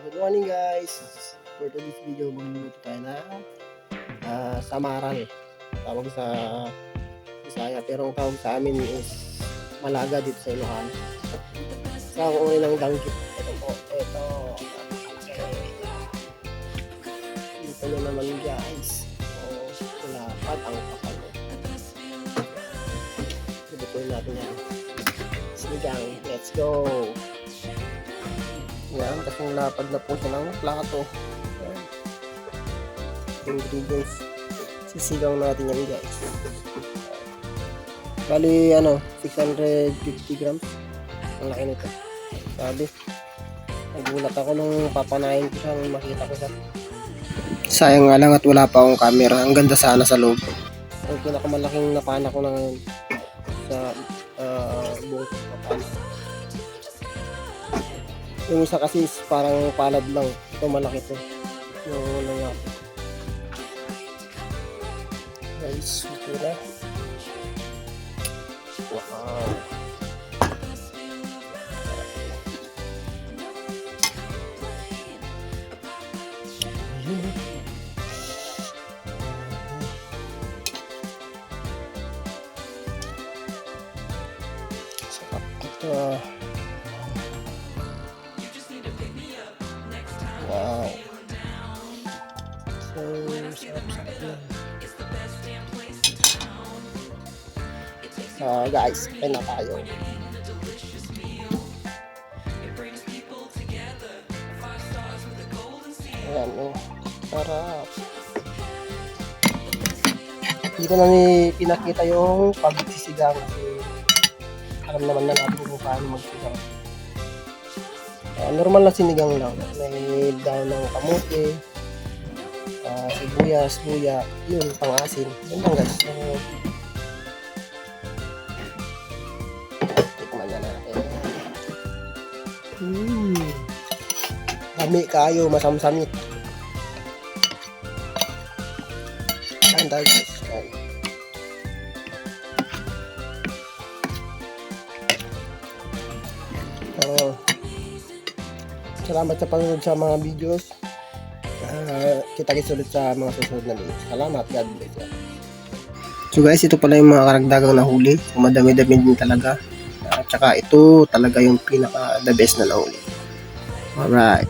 good morning guys. For today's video, magluluto tayo na ah, samaral. Tawag sa Bisaya, pero ang tawag sa amin is Malaga dito sa Ilocano. Sa ang uri ng danggit. Ito po, ito. Okay. Dito na naman guys. So, lapat ang pakalo. Lutuin natin yan. Sinigang, let's go! Yan, kasing lapad na po siya ng plato. Yan. Ingredients. Sisigaw natin yan guys. Bali, ano, 650 grams. Ang laki nito. Sabi. Nagulat ako nung papanayin ko siya, makita ko siya. Sayang nga lang at wala pa akong camera. Ang ganda sana sa loob. Ang pinakamalaking napana ko na ngayon sa uh, buong napana. Yung isa kasi is parang palad lang. Ito malaki to. Yung ano nga. Guys, ito na. Wow. Sarap ito. Wow. So, sarap-sarap na. Ah, guys, kain na tayo. Ayan, oh. Sarap. Dito na ni pinakita yung pagsisigang kasi alam naman na natin kung paano magsigang. Ah, normal na sinigang lang. May daw ng kamote, ah, sibuyas, luya, yun, pang-asin. Yun lang guys. So, tikman na natin. Hmm. Dami kayo, masamsamit. Kain tayo guys. Salamat sa panonood sa mga videos. Uh, kita kits ulit sa mga susunod na videos. Salamat. God bless you. So guys, ito pala yung mga karagdagang nahuli. Madami-dami din talaga. At saka ito talaga yung pinaka the best na nahuli. Alright.